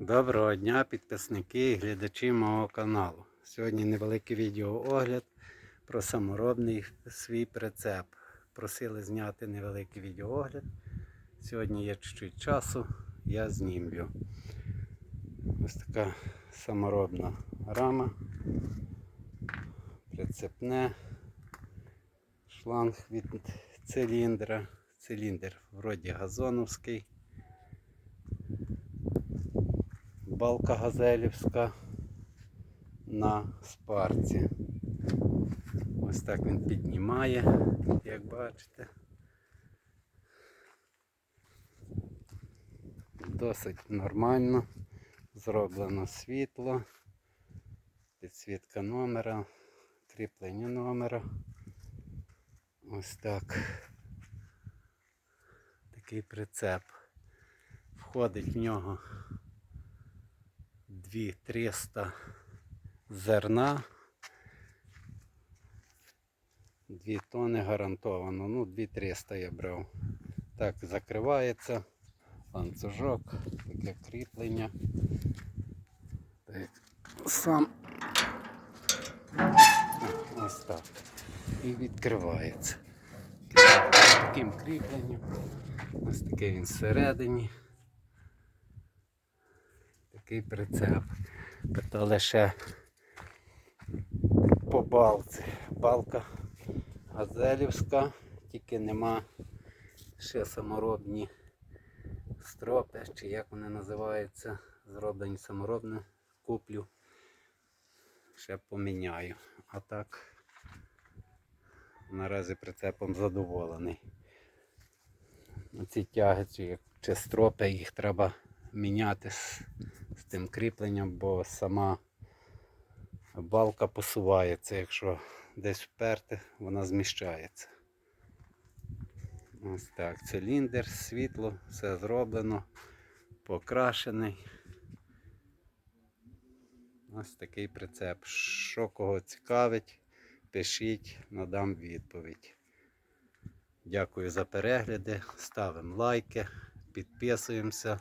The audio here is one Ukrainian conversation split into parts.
Доброго дня, підписники і глядачі мого каналу. Сьогодні невеликий відеоогляд про саморобний свій прицеп. Просили зняти невеликий відеоогляд. Сьогодні є чуть-чуть часу, я знімлю. Ось така саморобна рама, прицепне, шланг від циліндра. Циліндр вроді газоновський. Балка газелівська на спарці. Ось так він піднімає, як бачите. Досить нормально. Зроблено світло, підсвітка номера, кріплення номера. Ось так. Такий прицеп. Входить в нього 2300 зерна. 2 тони гарантовано. Ну, 2300 я брав. Так, закривається ланцюжок, таке кріплення. Так, сам ось так. І відкривається. Таким кріпленням. Ось таке він всередині такий прицеп. Питали ще по балці. Балка газелівська, тільки нема ще саморобні стропи, чи як вони називаються, зроблені саморобне, куплю. Ще поміняю. А так наразі прицепом задоволений. Ці тяги чи, чи стропи, їх треба міняти тим кріпленням, бо сама балка посувається, якщо десь вперти, вона зміщається. Ось так, циліндр, світло, все зроблено, покрашений. Ось такий прицеп. Що кого цікавить, пишіть, надам відповідь. Дякую за перегляди, ставимо лайки, підписуємося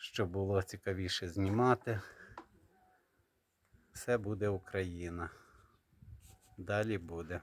щоб було цікавіше знімати. Все буде Україна. Далі буде.